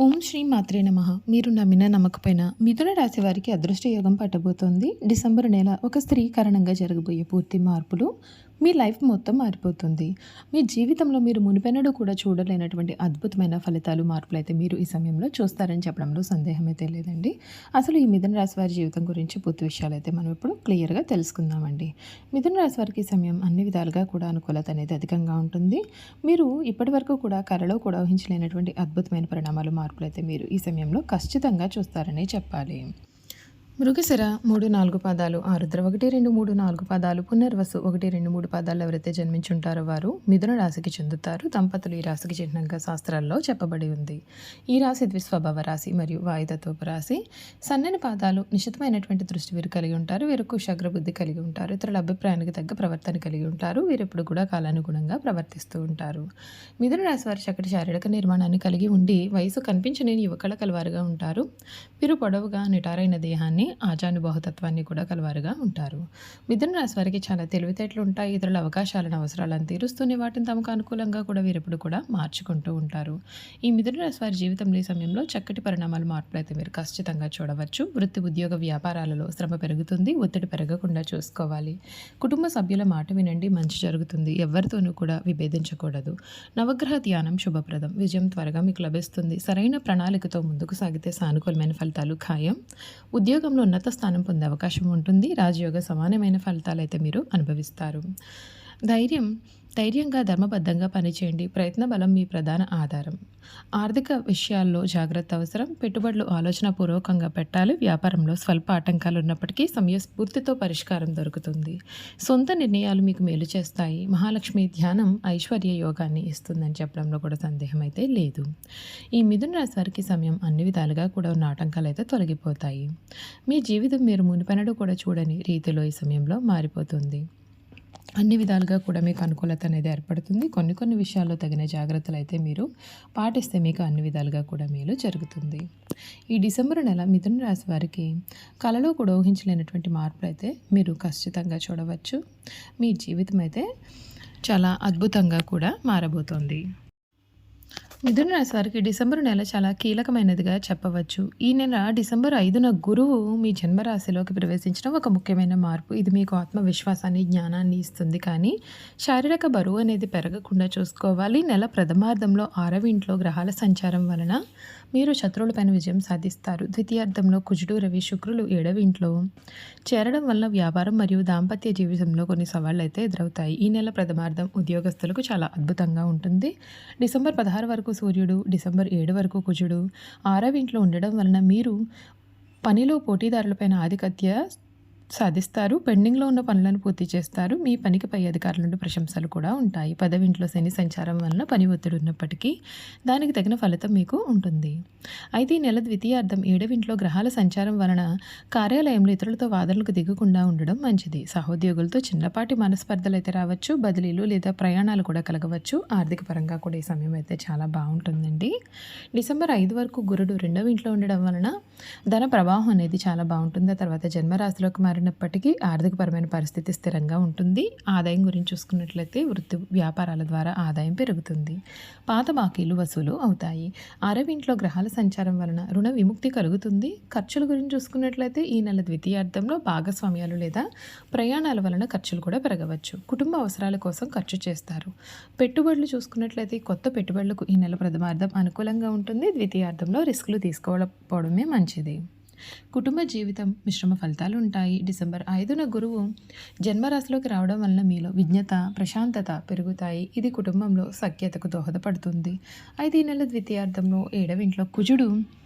ఓం శ్రీ మాత్రే నమ. మీరు నమ్మిన నమ్మకపోయినా మిథున రాశి వారికి అదృష్ట యోగం పట్టబోతోంది. డిసెంబర్ నెల ఒక స్త్రీ కారణంగా జరగబోయే పూర్తి మార్పులు. మీ లైఫ్ మొత్తం మారిపోతుంది. మీ జీవితంలో మీరు మునిపెన్నడూ కూడా చూడలేనటువంటి అద్భుతమైన ఫలితాలు మార్పులు అయితే మీరు ఈ సమయంలో చూస్తారని చెప్పడంలో సందేహం అయితే లేదండి. అసలు ఈ మిథున రాశి వారి జీవితం గురించి పూర్తి విషయాలు అయితే మనం ఇప్పుడు క్లియర్గా తెలుసుకుందామండి. మిథున రాశి వారికి ఈ సమయం అన్ని విధాలుగా కూడా అనుకూలత అనేది అధికంగా ఉంటుంది. మీరు ఇప్పటి వరకు కూడా కళలో కూడా ఊహించలేనటువంటి అద్భుతమైన పరిణామాలు మార్పులు అయితే మీరు ఈ సమయంలో ఖచ్చితంగా చూస్తారని చెప్పాలి. మృగశిర మూడు నాలుగు పాదాలు ఆరుద్ర ఒకటి రెండు మూడు నాలుగు పాదాలు పునర్వసు ఒకటి రెండు మూడు పాదాలు ఎవరైతే జన్మించుంటారో వారు మిథున రాశికి చెందుతారు. దంపతులు ఈ రాశికి చిహ్నంగా శాస్త్రాల్లో చెప్పబడి ఉంది. ఈ రాశి ద్విస్వభావ రాశి మరియు వాయుతత్వపు రాశి. సన్నని పాదాలు నిశితమైనటువంటి దృష్టి వీరు కలిగి ఉంటారు. వీరు కుశాగ్ర కలిగి ఉంటారు. ఇతరుల అభిప్రాయానికి తగ్గ ప్రవర్తన కలిగి ఉంటారు. వీరు ఎప్పుడు కూడా కాలానుగుణంగా ప్రవర్తిస్తూ ఉంటారు. మిథున రాశి వారి చక్కటి శారీరక నిర్మాణాన్ని కలిగి ఉండి వయసు కనిపించని యువకళ కలవారుగా ఉంటారు. వీరు పొడవుగా నిటారైన దేహాన్ని ఆజానుబాహుతత్వాన్ని కూడా కలవారుగా ఉంటారు. మిథున రాశి వారికి చాలా తెలివితేటలు ఉంటాయి. ఇతరుల అవకాశాలను అవసరాలను తీరుస్తూనే వాటిని తమకు అనుకూలంగా కూడా వీరెప్పుడు కూడా మార్చుకుంటూ ఉంటారు. ఈ మిథున రాశి వారి జీవితంలో ఈ సమయంలో చక్కటి పరిణామాలు మార్పులు అయితే మీరు ఖచ్చితంగా చూడవచ్చు. వృత్తి ఉద్యోగ వ్యాపారాలలో శ్రమ పెరుగుతుంది. ఒత్తిడి పెరగకుండా చూసుకోవాలి. కుటుంబ సభ్యుల మాట వినండి. మంచి జరుగుతుంది. ఎవరితోనూ కూడా విభేదించకూడదు. నవగ్రహ ధ్యానం శుభప్రదం. విజయం త్వరగా మీకు లభిస్తుంది. సరైన ప్రణాళికతో ముందుకు సాగితే సానుకూలమైన ఫలితాలు ఖాయం. ఉద్యోగంలో ఉన్నత స్థానం పొందే అవకాశం ఉంటుంది. రాజయోగ సమానమైన ఫలితాలు అయితే మీరు అనుభవిస్తారు. ధైర్యం ధైర్యంగా ధర్మబద్ధంగా పనిచేయండి. ప్రయత్న బలం మీ ప్రధాన ఆధారం. ఆర్థిక విషయాల్లో జాగ్రత్త అవసరం. పెట్టుబడులు ఆలోచన పూర్వకంగా పెట్టాలి. వ్యాపారంలో స్వల్ప ఆటంకాలు ఉన్నప్పటికీ సమయస్ఫూర్తితో పరిష్కారం దొరుకుతుంది. సొంత నిర్ణయాలు మీకు మేలు చేస్తాయి. మహాలక్ష్మి ధ్యానం ఐశ్వర్య యోగాన్ని ఇస్తుందని చెప్పడంలో కూడా సందేహం అయితే లేదు. ఈ మిథున రాశి వారికి సమయం అన్ని విధాలుగా కూడా ఉన్న ఆటంకాలు అయితే తొలగిపోతాయి. మీ జీవితం మీరు మునిపెనడు కూడా చూడని రీతిలో ఈ సమయంలో మారిపోతుంది. అన్ని విధాలుగా కూడా మీకు అనుకూలత అనేది ఏర్పడుతుంది. కొన్ని కొన్ని విషయాల్లో తగిన జాగ్రత్తలు అయితే మీరు పాటిస్తే మీకు అన్ని విధాలుగా కూడా మేలు జరుగుతుంది. ఈ డిసెంబర్ నెల మిథున రాశి వారికి కళలో కూడా ఊహించలేనటువంటి మార్పులు అయితే మీరు ఖచ్చితంగా చూడవచ్చు. మీ జీవితం అయితే చాలా అద్భుతంగా కూడా మారబోతోంది. మిథున సారికి డిసెంబర్ నెల చాలా కీలకమైనదిగా చెప్పవచ్చు. ఈ నెల డిసెంబర్ ఐదున గురువు మీ జన్మరాశిలోకి ప్రవేశించడం ఒక ముఖ్యమైన మార్పు. ఇది మీకు ఆత్మవిశ్వాసాన్ని జ్ఞానాన్ని ఇస్తుంది. కానీ శారీరక బరువు అనేది పెరగకుండా చూసుకోవాలి. నెల ప్రథమార్థంలో ఆరవింట్లో గ్రహాల సంచారం వలన మీరు శత్రువులపైన విజయం సాధిస్తారు. ద్వితీయార్థంలో కుజుడు రవి శుక్రులు ఏడవ ఇంట్లో. చేరడం వల్ల వ్యాపారం మరియు దాంపత్య జీవితంలో కొన్ని సవాళ్ళు అయితే ఎదురవుతాయి. ఈ నెల ప్రథమార్థం ఉద్యోగస్తులకు చాలా అద్భుతంగా ఉంటుంది. డిసెంబర్ పదహారు వరకు సూర్యుడు డిసెంబర్ ఏడు వరకు కుజుడు. ఆరవ ఇంట్లో ఉండడం వలన మీరు పనిలో పోటీదారులపైన ఆధిపత్య సాధిస్తారు. పెండింగ్లో ఉన్న పనులను పూర్తి చేస్తారు. మీ పనికి పై అధికారుల నుండి ప్రశంసలు కూడా ఉంటాయి. పదవింట్లో శని సంచారం వలన పని ఒత్తిడి ఉన్నప్పటికీ దానికి తగిన ఫలితం మీకు ఉంటుంది. అయితే ఈ నెల ద్వితీయార్థం ఏడవింట్లో గ్రహాల సంచారం వలన కార్యాలయంలో ఇతరులతో వాదనలకు దిగకుండా ఉండడం మంచిది. సహోద్యోగులతో చిన్నపాటి మనస్పర్ధలు అయితే రావచ్చు. బదిలీలు లేదా ప్రయాణాలు కూడా కలగవచ్చు. ఆర్థిక పరంగా కూడా ఈ సమయం అయితే చాలా బాగుంటుందండి. డిసెంబర్ ఐదు వరకు గురుడు రెండవ ఇంట్లో ఉండడం వలన ధన ప్రవాహం అనేది చాలా బాగుంటుంది. ఆ తర్వాత జన్మరాశిలోకి మారినప్పటికీ ఆర్థికపరమైన పరిస్థితి స్థిరంగా ఉంటుంది. ఆదాయం గురించి చూసుకున్నట్లయితే వృత్తి వ్యాపారాల ద్వారా ఆదాయం పెరుగుతుంది. పాత బాకీలు వసూలు అవుతాయి. అరవింట్లో గ్రహాల సంచారం వలన రుణ విముక్తి కలుగుతుంది. ఖర్చుల గురించి చూసుకున్నట్లయితే ఈ నెల ద్వితీయార్థంలో భాగస్వామ్యాలు లేదా ప్రయాణాల వలన ఖర్చులు కూడా పెరగవచ్చు. కుటుంబ అవసరాల కోసం ఖర్చు చేస్తారు. పెట్టుబడులు చూసుకున్నట్లయితే కొత్త పెట్టుబడులకు ఈ నెల ప్రథమార్థం అనుకూలంగా ఉంటుంది. ద్వితీయార్థంలో రిస్కులు తీసుకోకపోవడమే మంచిది. కుటుంబ జీవితం మిశ్రమ ఫలితాలు ఉంటాయి. డిసెంబర్ ఐదున గురువు జన్మరాశిలోకి రావడం వలన మీలో విజ్ఞత ప్రశాంతత పెరుగుతాయి. ఇది కుటుంబంలో సఖ్యతకు దోహదపడుతుంది. అయితే ఈ నెల ద్వితీయార్థంలో ఏడవ ఇంట్లో కుజుడు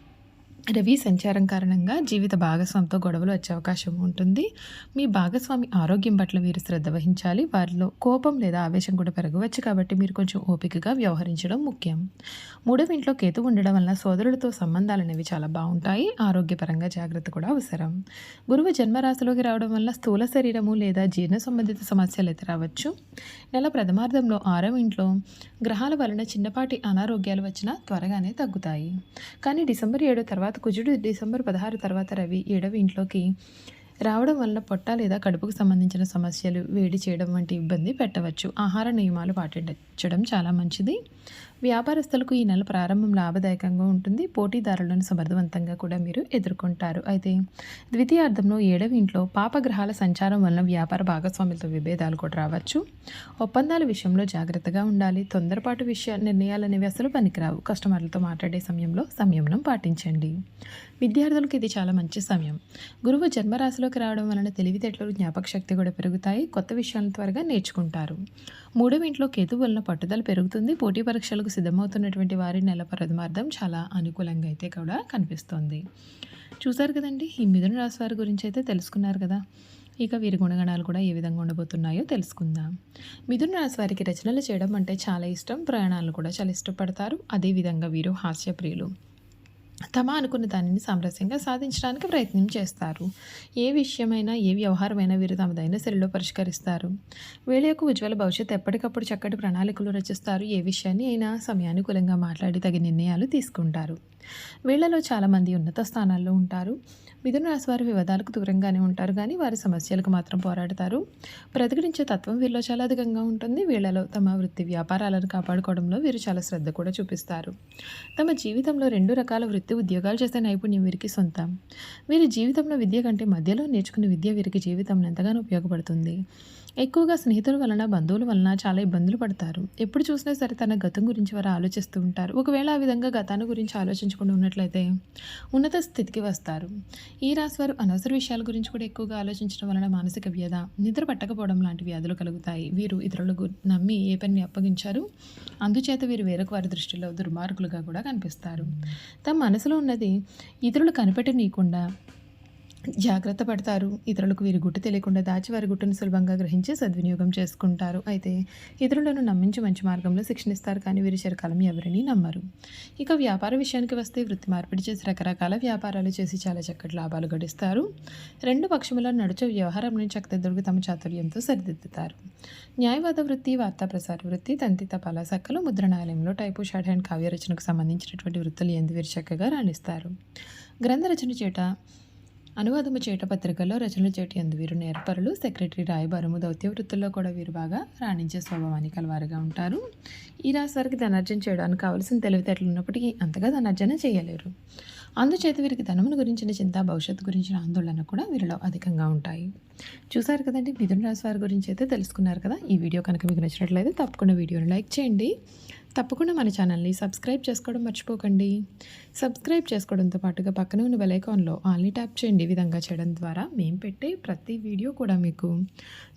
రవి సంచారం కారణంగా జీవిత భాగస్వామితో గొడవలు వచ్చే అవకాశం ఉంటుంది. మీ భాగస్వామి ఆరోగ్యం పట్ల మీరు శ్రద్ధ వహించాలి. వారిలో కోపం లేదా ఆవేశం కూడా పెరగవచ్చు కాబట్టి మీరు కొంచెం ఓపికగా వ్యవహరించడం ముఖ్యం. మూడవ ఇంట్లో కేతు ఉండడం వలన సోదరులతో సంబంధాలు అనేవి చాలా బాగుంటాయి. ఆరోగ్యపరంగా జాగ్రత్త కూడా అవసరం. గురువు జన్మరాశిలోకి రావడం వల్ల స్థూల శరీరము లేదా జీర్ణ సంబంధిత సమస్యలు అయితే రావచ్చు. నెల ప్రథమార్థంలో ఆరవ ఇంట్లో గ్రహాల వలన చిన్నపాటి అనారోగ్యాలు వచ్చినా త్వరగానే తగ్గుతాయి. కానీ డిసెంబర్ ఏడు తర్వాత కుజుడు డిసెంబర్ పదహారు తర్వాత రవి ఏడవ ఇంట్లోకి రావడం వల్ల పొట్ట లేదా కడుపుకు సంబంధించిన సమస్యలు వేడి చేయడం వంటి ఇబ్బంది పెట్టవచ్చు. ఆహార నియమాలు పాటించడం చాలా మంచిది. వ్యాపారస్తులకు ఈ నెల ప్రారంభం లాభదాయకంగా ఉంటుంది. పోటీదారులను సమర్థవంతంగా కూడా మీరు ఎదుర్కొంటారు. అయితే ద్వితీయార్థంలో ఏడవ ఇంట్లో పాపగ్రహాల సంచారం వలన వ్యాపార భాగస్వాములతో విభేదాలు కూడా రావచ్చు. ఒప్పందాల విషయంలో జాగ్రత్తగా ఉండాలి. తొందరపాటు విషయ నిర్ణయాలు అనేవి అసలు పనికిరావు. కస్టమర్లతో మాట్లాడే సమయంలో సంయమనం పాటించండి. విద్యార్థులకు ఇది చాలా మంచి సమయం. గురువు జన్మరాశిలోకి రావడం వలన తెలివితేటలు జ్ఞాపక శక్తి కూడా పెరుగుతాయి. కొత్త విషయాలను త్వరగా నేర్చుకుంటారు. మూడవ ఇంట్లో కేతు వలన పట్టుదల పెరుగుతుంది. పోటీ పరీక్షలకు సిద్ధమవుతున్నటువంటి వారి నెల ప్రథమార్థం చాలా అనుకూలంగా అయితే కూడా కనిపిస్తోంది. చూసారు కదండి ఈ మిథున రాశి వారి గురించి అయితే తెలుసుకున్నారు కదా. ఇక వీరి గుణగణాలు కూడా ఏ విధంగా ఉండబోతున్నాయో తెలుసుకుందాం. మిథున రాశి వారికి రచనలు చేయడం అంటే చాలా ఇష్టం. ప్రయాణాలు కూడా చాలా ఇష్టపడతారు. అదేవిధంగా వీరు హాస్యప్రియులు. తమ అనుకున్న దానిని సామరస్యంగా సాధించడానికి ప్రయత్నం చేస్తారు. ఏ విషయమైనా ఏ వ్యవహారమైనా వీరు తమదైన శైలిలో పరిష్కరిస్తారు. వీళ్ళ యొక్క ఉజ్వల భవిష్యత్తు ఎప్పటికప్పుడు చక్కటి ప్రణాళికలు రచిస్తారు. ఏ విషయాన్ని అయినా సమయానుకూలంగా మాట్లాడి తగిన నిర్ణయాలు తీసుకుంటారు. వీళ్ళలో చాలామంది ఉన్నత స్థానాల్లో ఉంటారు. మిథున రాశి వారి వివాదాలకు దూరంగానే ఉంటారు కానీ వారి సమస్యలకు మాత్రం పోరాడతారు. ప్రతిఘటించే తత్వం వీరిలో చాలా అధికంగా ఉంటుంది. వీళ్ళలో తమ వృత్తి వ్యాపారాలను కాపాడుకోవడంలో వీరు చాలా శ్రద్ధ కూడా చూపిస్తారు. తమ జీవితంలో రెండు రకాల వృత్తి ఉద్యోగాలు చేసే నైపుణ్యం వీరికి సొంతం. వీరి జీవితంలో విద్య కంటే మధ్యలో నేర్చుకున్న విద్య వీరికి జీవితంలో ఎంతగానో ఉపయోగపడుతుంది. ఎక్కువగా స్నేహితుల వలన బంధువుల వలన చాలా ఇబ్బందులు పడతారు. ఎప్పుడు చూసినా సరే తన గతం గురించి వారు ఆలోచిస్తూ ఉంటారు. ఒకవేళ ఆ విధంగా గతాన్ని గురించి ఆలోచించకుండా ఉన్నట్లయితే ఉన్నత స్థితికి వస్తారు. ఈ రాశి వారు అనవసర విషయాల గురించి కూడా ఎక్కువగా ఆలోచించడం వలన మానసిక వ్యధ నిద్ర పట్టకపోవడం లాంటి వ్యాధులు కలుగుతాయి. వీరు ఇతరులకు నమ్మి ఏ పనిని అప్పగించారు. అందుచేత వీరు వేరొక వారి దృష్టిలో దుర్మార్గులుగా కూడా కనిపిస్తారు. తమ మనసులో ఉన్నది ఇతరులు కనిపెట్టనీయకుండా జాగ్రత్త పడతారు. ఇతరులకు వీరి గుట్టు తెలియకుండా దాచి వారి గుట్టును సులభంగా గ్రహించి సద్వినియోగం చేసుకుంటారు. అయితే ఇతరులను నమ్మించి మంచి మార్గంలో శిక్షణిస్తారు కానీ వీరి చిరకాలం ఎవరిని నమ్మరు. ఇక వ్యాపార విషయానికి వస్తే వృత్తి మార్పిడి చేసి రకరకాల వ్యాపారాలు చేసి చాలా చక్కటి లాభాలు గడిస్తారు. రెండు పక్షముల నడుచు వ్యవహారం నుంచి చక్కదిద్దుకు తమ చాతుర్యంతో సరిదిద్దుతారు. న్యాయవాద వృత్తి వార్తా ప్రసార వృత్తి తంతి తపాలా సక్కలు ముద్రణాలయంలో టైపు షార్ట్ హ్యాండ్ కావ్య రచనకు సంబంధించినటువంటి వృత్తులు ఎందు వీరు చక్కగా రాణిస్తారు. గ్రంథ రచన చేట అనువాదము చేట పత్రికల్లో రచనలు చేటి అందు వీరు నేర్పరులు. సెక్రటరీ రాయబారము దౌత్య వృత్తుల్లో కూడా వీరు బాగా రాణించే స్వభావాన్ని కలవారుగా ఉంటారు. ఈ రాశి వారికి ధనార్జన చేయడానికి కావలసిన తెలివితేటలు ఉన్నప్పటికీ అంతగా ధనార్జన చేయలేరు. అందుచేత వీరికి ధనమును గురించిన చింత భవిష్యత్తు గురించిన ఆందోళన కూడా వీరిలో అధికంగా ఉంటాయి. చూసారు కదండి మిథున రాశి వారి గురించి అయితే తెలుసుకున్నారు కదా. ఈ వీడియో కనుక మీకు నచ్చినట్లయితే తప్పకుండా వీడియోని లైక్ చేయండి. తప్పకుండా మన ఛానల్ని సబ్స్క్రైబ్ చేసుకోవడం మర్చిపోకండి. సబ్స్క్రైబ్ చేసుకోవడంతో పాటుగా పక్కన ఉన్న బెలైకాన్లో ఆల్ని ట్యాప్ చేయండి. ఈ విధంగా చేయడం ద్వారా మేము పెట్టే ప్రతి వీడియో కూడా మీకు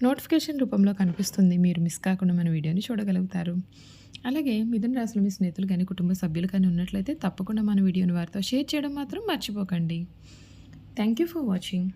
నోటిఫికేషన్ రూపంలో కనిపిస్తుంది. మీరు మిస్ కాకుండా మన వీడియోని చూడగలుగుతారు. అలాగే మిథున రాశులు మీ స్నేహితులు కానీ కుటుంబ సభ్యులు కానీ ఉన్నట్లయితే తప్పకుండా మన వీడియోని వారితో షేర్ చేయడం మాత్రం మర్చిపోకండి. Thank you for watching